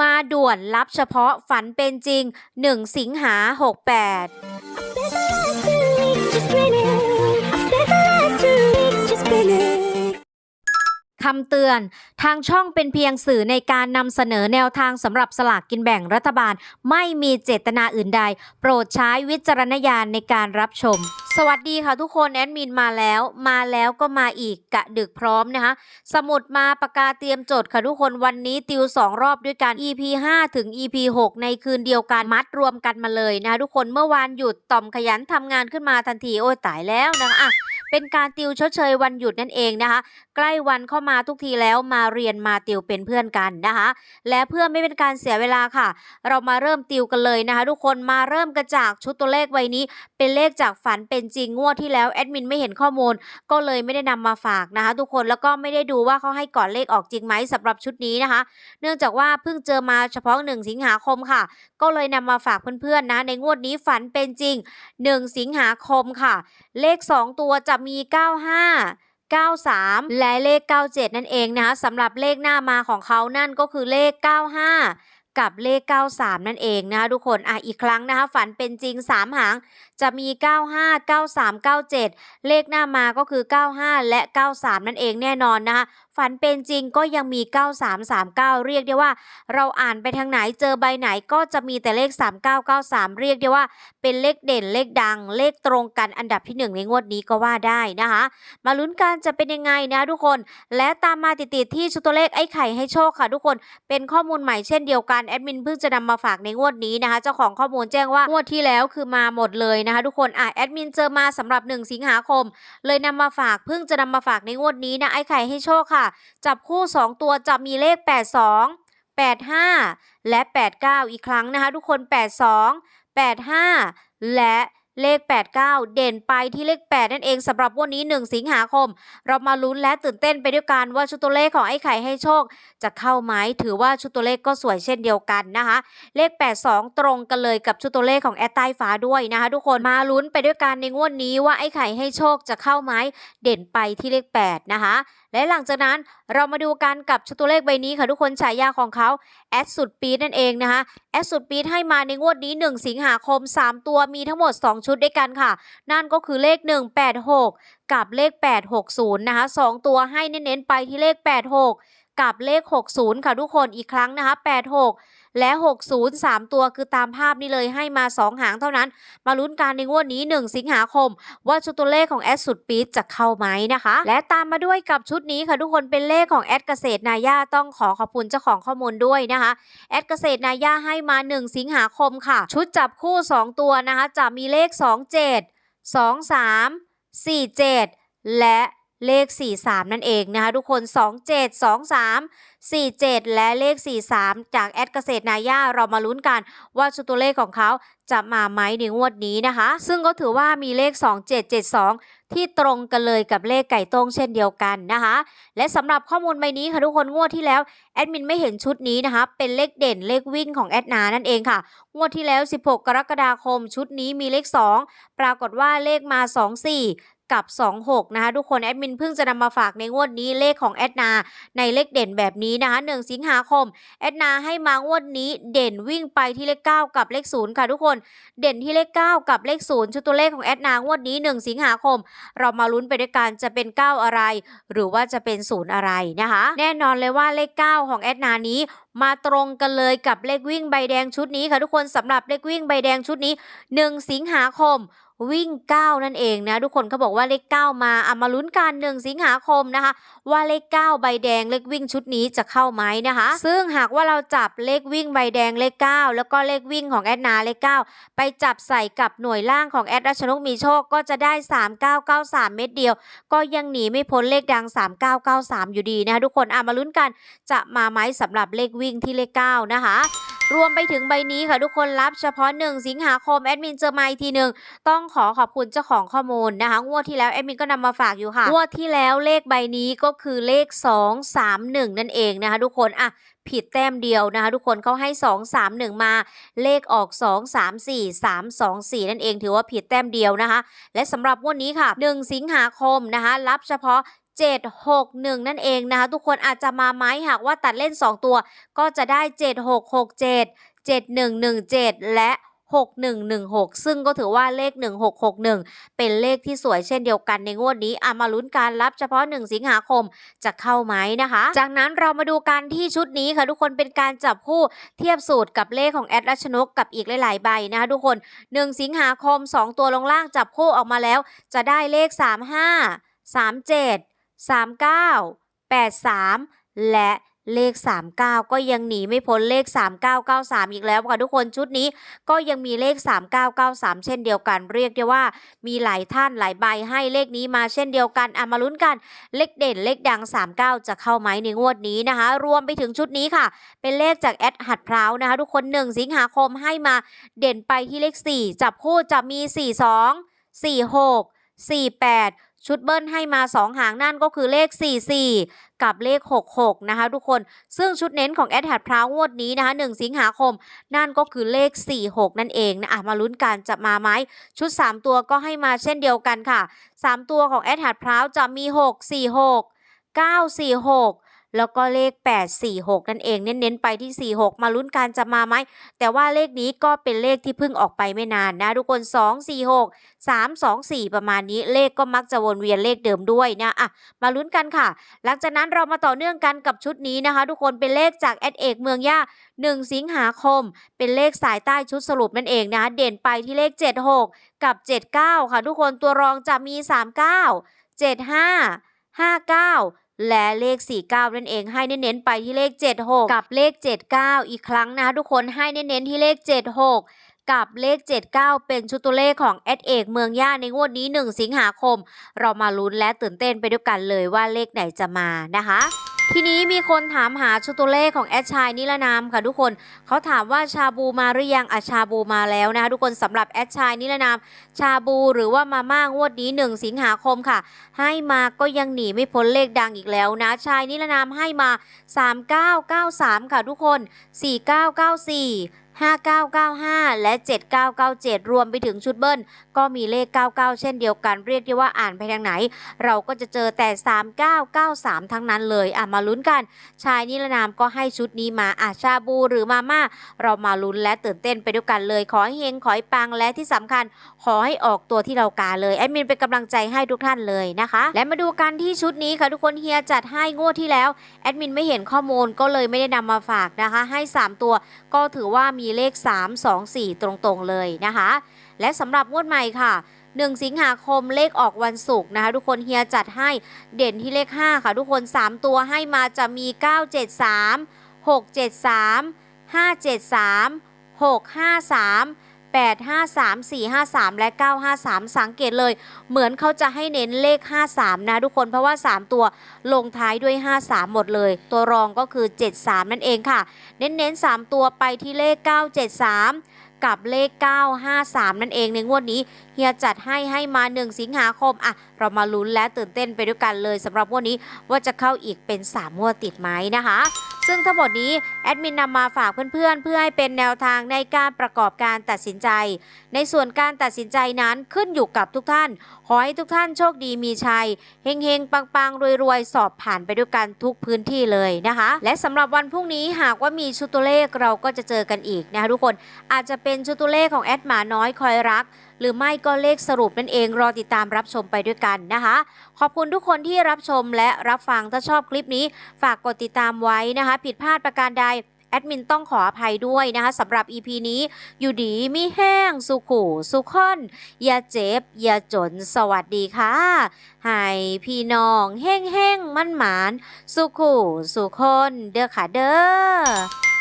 มาด่วนรับเฉพาะฝันเป็นจริง 1 สิงหา 68 คำเตือน ทางช่องเป็นเพียงสื่อในการนำเสนอแนวทางสำหรับสลากกินแบ่งรัฐบาล ไม่มีเจตนาอื่นใด โปรดใช้วิจารณญาณในการรับชม สวัสดีค่ะทุกคนแอดมินมาแล้ว มาแล้วก็มาอีกกะดึกพร้อมนะคะ สมุดมาปากกาเตรียมจดค่ะทุกคนวันนี้ติว 2 รอบด้วยกัน EP 5 ถึง EP 6 ในคืนเดียวกันมัดรวมกันมาเลยนะคะทุกคนเมื่อวานหยุดต่อมขยันทำงานขึ้นมาทันทีโอ้ยตายแล้วนะคะอะ เป็นการติวชดเชยวันหยุดนั่นเองนะคะ ใกล้วันเข้ามาทุกทีแล้วมาเรียนมาติวเป็นเพื่อนกันนะคะ และเพื่อไม่เป็นการเสียเวลาค่ะ เรามาเริ่มติวกันเลยนะคะ ทุกคนมาเริ่มกันจากชุดตัวเลขใบนี้ เป็นเลขจากฝันเป็นจริงงวดที่แล้วแอดมินไม่เห็นข้อมูล ก็เลยไม่ได้นำมาฝากนะคะ ทุกคนแล้วก็ไม่ได้ดูว่าเขาให้ก่อนเลขออกจริงไหมสำหรับชุดนี้นะคะ เนื่องจากว่าเพิ่งเจอมาเฉพาะ 1 สิงหาคมค่ะ ก็เลยนำมาฝากเพื่อนๆนะ ในงวดนี้ฝันเป็นจริง 1 สิงหาคมค่ะ เลข 2 ตัวจะมี 95 93 และเลข 97 นั่นเองนะคะสำหรับเลขหน้ามาของเขานั่นก็คือเลข 95 กับเลข 93 นั่นเองนะคะทุกคนอะอีกครั้งนะคะฝันเป็นจริง 3 หาง จะมี 95 93 97 เลขหน้ามาก็คือ 95 และ 93 นั่นเองแน่นอนนะคะ ฝันเป็นจริงก็ยังมี 9339 เรียกได้ว่า เราอ่านไปทางไหนเจอใบไหนก็จะมีแต่เลข 3993 เรียกได้ว่า เป็นเลขเด่นเลขดัง เลขตรงกันอันดับที่ 1 ในงวดนี้ก็ว่าได้นะคะ มาลุ้นกันจะเป็นยังไงนะทุกคน และตามมาติดๆที่ชุดตัวเลขไอ้ไข่ให้โชคค่ะทุกคนเป็นข้อมูลใหม่เช่นเดียวกันแอดมินเพิ่งจะนำมาฝากในงวดนี้นะคะ เจ้าของข้อมูลแจ้งว่างวดที่แล้วคือมาหมดเลยนะคะ ทุกคนอะแอดมินเจอมาสำหรับ 1 สิงหาคม เลยนำมาฝากเพิ่งจะนำมาฝากในงวดนี้นะไอ้ไข่ให้โชคค่ะจับคู่ 2 ตัวจะมีเลข 82 85 และ 89 อีกครั้งนะคะ ทุกคน 82 85 และเลข 89 เด่นไปที่เลข 8 นั่นเองสำหรับวันนี้ 1 สิงหาคม เรามาลุ้นและตื่นเต้นไปด้วยกันว่าชุดตัวเลขของไอ้ไข่ให้โชค จะเข้าไหมถือว่าชุดตัวเลขก็สวยเช่นเดียวกันนะคะ เลข 82 ตรงกันเลยกับชุดตัวเลขของแอดใต้ฟ้าด้วยนะคะทุกคนมาลุ้นไปด้วยกันในงวดนี้ว่าไอ้ไข่ให้โชคจะเข้าไหมเด่นไปที่เลข 8 นะคะ และหลังจากนั้นเรามาดูกันกับชุดตัวเลขใบนี้ค่ะทุกคนฉายาของเขาแอดสุดปีดนั่นเองนะคะแอดสุดปีดให้มาในงวดนี้ 1 สิงหาคม 3 ตัวมีทั้งหมด 2 ชุดด้วยกันค่ะ นั่นก็คือเลข 186 กับเลข 860 นะคะ 2 ตัวให้เน้นๆไปที่เลข 86 กับเลข 60 ค่ะทุกคนอีกครั้งนะคะ86 และ 60 3 ตัวคือตามภาพนี้เลยให้มา 2 หางเท่านั้น มาลุ้นการในงวดนี้ 1 สิงหาคม ว่าชุดตัวเลขของแอดสุดปีดจะเข้าไหมนะคะ และตามมาด้วยกับชุดนี้ค่ะทุกคนเป็นเลขของแอดเกษตรนาย่าต้องขอขอบคุณเจ้าของข้อมูลด้วยนะคะแอดเกษตรนาย่าให้มา 1 สิงหาคมค่ะ ชุดจับคู่ 2 ตัวนะคะจะมีเลข 27 23 47 และ เลข 43 นั่นเองนะคะทุกคน 27 23 47 และเลข 43 จากแอดเกษตรนาย่าเรามาลุ้นกันว่าชุดตัวเลขของเขาจะมาไหมในงวดนี้นะคะ ซึ่งก็ถือว่ามีเลข 2772 ที่ตรงกันเลยกับเลขไก่ต้งเช่นเดียวกันนะคะ และสำหรับข้อมูลใบนี้ค่ะทุกคนงวดที่แล้วแอดมินไม่เห็นชุดนี้นะคะ เป็นเลขเด่นเลขวิ่งของแอดนานั่นเองค่ะ งวดที่แล้ว 16 กรกฎาคมชุดนี้มีเลข 2 ปรากฏว่าเลขมา 24 กับ 26 นะคะทุกคนแอดมินเพิ่งจะนำมาฝากในงวดนี้เลขของแอดนาในเลขเด่นแบบนี้นะคะ1สิงหาคมแอดนาให้มางวดนี้เด่นวิ่งไปที่เลข 9 กับเลข 0 ค่ะทุกคนเด่นที่เลข 9 กับเลข 0 ชุดตัวเลขของแอดนางวดนี้ 1 สิงหาคม เรามาลุ้นไปด้วยกันจะเป็น 9 อะไร หรือว่าจะเป็น 0 อะไรนะคะ แน่นอนเลยว่าเลข 9 ของแอดนานี้มาตรงกันเลยกับเลขวิ่งใบแดงชุดนี้ค่ะทุกคนสำหรับเลขวิ่งใบแดงชุดนี้ 1 สิงหาคม วิ่ง 9 นั่นเองนะทุกคนเขาบอกว่าเลข 9 มาเอามาลุ้นกัน1สิงหาคมนะคะ ว่าเลข 9 ใบแดงเลขวิ่งชุดนี้จะเข้าไหมนะคะ ซึ่งหากว่าเราจับเลขวิ่งใบแดงเลข 9 แล้วก็เลขวิ่งของแอดนาเลข 9 ไปจับใส่กับหน่วยล่างของแอดรัชนกมีโชคก็จะได้ 3993 เม็ดเดียว ก็ยังหนีไม่พ้นเลขดัง 3993 อยู่ดีนะคะทุกคนเอะมาลุ้นกันจะมาไหมสำหรับเลขวิ่งที่เลข 9 นะคะ รวมไปถึงใบนี้ค่ะทุกคนรับเฉพาะ 1 สิงหาคมแอดมินเจอมาอีกทีหนึ่งต้องขอขอบคุณเจ้าของข้อมูลนะคะ งวดที่แล้วแอดมินก็นำมาฝากอยู่ค่ะงวดที่แล้วเลขใบนี้ก็คือเลข 2 3 1 นั่นเองนะคะ ทุกคนอะผิดแต้มเดียวนะคะ ทุกคนเขาให้ 2 3 1 มาเลขออก 2 3 4 3 2 4 นั่นเองถือว่าผิดแต้มเดียวนะคะ และสำหรับงวดนี้ค่ะ 1 สิงหาคมนะคะ รับเฉพาะ 761 นั่นเองนะคะ ทุกคนอาจจะมาไหมหากว่าตัดเล่น 2 ตัว ก็จะได้ 7667 7117 และ 6116 ซึ่งก็ถือว่าเลข 1661 เป็นเลขที่สวยเช่นเดียวกันในงวดนี้อามาลุ้นการรับเฉพาะ 1 สิงหาคมจะเข้าไหมนะคะ จากนั้นเรามาดูกันที่ชุดนี้ค่ะ ทุกคนเป็นการจับคู่เทียบสูตรกับเลขของแอดรัชนกกับอีกหลาย ๆ ใบนะคะทุกคน 1 สิงหาคม 2 ตัวลงล่างจับคู่ออกมาแล้ว จะได้เลข 35 37 39 83 และเลข 39 ก็ยังหนีไม่พ้นเลข 3993 อีกแล้วค่ะทุกคนชุดนี้ก็ยังมีเลข 3993 เช่นเดียวกัน เรียกได้ว่า มีหลายท่านหลายใบให้เลขนี้มาเช่นเดียวกันอะมาลุ้นกัน เลขเด่นเลขดัง 39 จะเข้าไหมในงวดนี้นะคะ รวมไปถึงชุดนี้ค่ะ เป็นเลขจากแอดหัดพร้าวนะคะ ทุกคน 1 สิงหาคมให้มาเด่นไปที่เลข 4 จับคู่จะมี 42 46 48 ชุดเบิ้ลให้มา 2 หางนั่นก็คือเลข 44 กับเลข 66 นะคะทุกคน ซึ่งชุดเน้นของแอดหัดพร้าวงวดนี้นะคะ 1 สิงหาคม นั่นก็คือเลข 46 นั่นเองนะอะมาลุ้นกันจะมาไหม ชุด 3 ตัวก็ให้มาเช่นเดียวกันค่ะ 3 ตัวของแอดหัดพร้าวจะมี 6 46 946 แล้วก็เลข 846 นั่นเองเน้นๆไปที่ 46 มาลุ้นกันจะมาไหม แต่ว่าเลขนี้ก็เป็นเลขที่เพิ่งออกไปไม่นานนะทุกคน 2 4 6 3 2 4 ประมาณนี้เลขก็มักจะวนเวียนเลขเดิมด้วยนะอะมาลุ้นกันค่ะ หลังจากนั้นเรามาต่อเนื่องกันกับชุดนี้นะคะ ทุกคนเป็นเลขจากแอดเอกเมืองย่า 1 สิงหาคม เป็นเลขสายใต้ชุดสรุปนั่นเองนะคะเด่นไปที่เลข 76 กับ 79 ค่ะ ทุกคนตัวรองจะมี 39 75 59 และเลข 49 นั่นเองให้เน้นๆไปที่เลข 76 กับเลข 79 อีกครั้งนะทุกคนให้เน้นๆที่เลข 76 กับเลข 79 เป็นชุดตัวเลขของแอดเอกเมืองย่าในงวดนี้ 1 สิงหาคม เรามาลุ้นและตื่นเต้นไปด้วยกันเลยว่าเลขไหนจะมานะคะ ทีนี้มีคนถามหาชุดตัวเลขของแอดชายนิรนามค่ะทุกคนเขาถามว่าชาบูมาหรือยังอะชาบูมาแล้วนะคะทุกคนสำหรับแอดชายนิรนาม ชาบูหรือว่ามาม่างวดนี้ 1 สิงหาคมค่ะ ให้มาก็ยังหนีไม่พ้นเลขดังอีกแล้วนะ ชายนิรนามให้มา 3993 ค่ะทุกคน 4994 5995 และ 7997 รวมไปถึงชุดเบิ้ล ก็มีเลข 99 เช่นเดียวกัน เรียกได้ว่าอ่านไปทางไหน เราก็จะเจอแต่ 3993 ทั้งนั้นเลย อะมาลุ้นกัน ชายนิรนามก็ให้ชุดนี้มาอะชาบูหรือมาม่า เรามาลุ้นและตื่นเต้นไปด้วยกันเลย ขอให้เฮงขอให้ปังและที่สำคัญ ขอให้ออกตัวที่เรากาเลยแอดมินเป็นกำลังใจให้ทุกท่านเลยนะคะ และมาดูกันที่ชุดนี้ค่ะทุกคนเฮียจัดให้งวดที่แล้วแอดมินไม่เห็นข้อมูลก็เลยไม่ได้นำมาฝากนะคะ ให้ 3 ตัว ก็ถือว่ามีีเลข 3 2 4 ตรงๆเลยนะคะ และสำหรับงวดใหม่ค่ะ 1 สิงหาคมเลขออกวันศุกร์นะคะ ทุกคนเฮียจัดให้เด่นที่เลข 5 ค่ะ ทุกคน 3 ตัวให้มาจะมี 973 673 573 653 853 453 และ 953 สังเกตเลย เหมือนเขาจะให้เน้นเลข 53 นะทุกคนเพราะว่า 3 ตัวลงท้ายด้วย 53 หมดเลย ตัวรองก็คือ 73 นั่นเองค่ะ เน้นๆ 3 ตัวไปที่เลข 973กับเลข 953 นั่นเองในงวดนี้เฮียจัดให้ให้มา 1 สิงหาคมอะเรามาลุ้นและตื่นเต้นไปด้วยกันเลยสำหรับงวดนี้ว่าจะเข้าอีกเป็น 3 งวดติดไหมนะคะ ซึ่งทั้งหมดนี้แอดมินนำมาฝากเพื่อนๆ เพื่อให้เป็นแนวทางในการประกอบการตัดสินใจ ในส่วนการตัดสินใจนั้นขึ้นอยู่กับทุกท่าน ขอให้ทุกท่านโชคดีมีชัยเฮงๆ ปังๆ รวยๆ สอบผ่านไปด้วยกันทุกพื้นที่เลยนะคะ และสำหรับวันพรุ่งนี้หากว่ามีชุดตัวเลขเราก็จะเจอกันอีกนะคะทุกคนอาจจะเป็นชุดตัวเลขของแอดหมาน้อยคอยรักหรือไม่ก็เลขสรุปนั่นเองรอติดตามรับชมไปด้วยกันนะคะ ขอบคุณทุกคนที่รับชมและรับฟังถ้าชอบคลิปนี้ ฝากกดติดตามไว้นะคะ ผิดพลาดประการใดแอดมินต้องขออภัยด้วยนะคะสำหรับ EP นี้ อยู่ดีมีแห้ง สุขูสุขอน อย่าเจ็บ อย่าจนสวัสดีค่ะ ให้พี่น้องเฮ่งเฮ่งมั่นหมาน สุขูสุคนเด้อค่ะเด้อ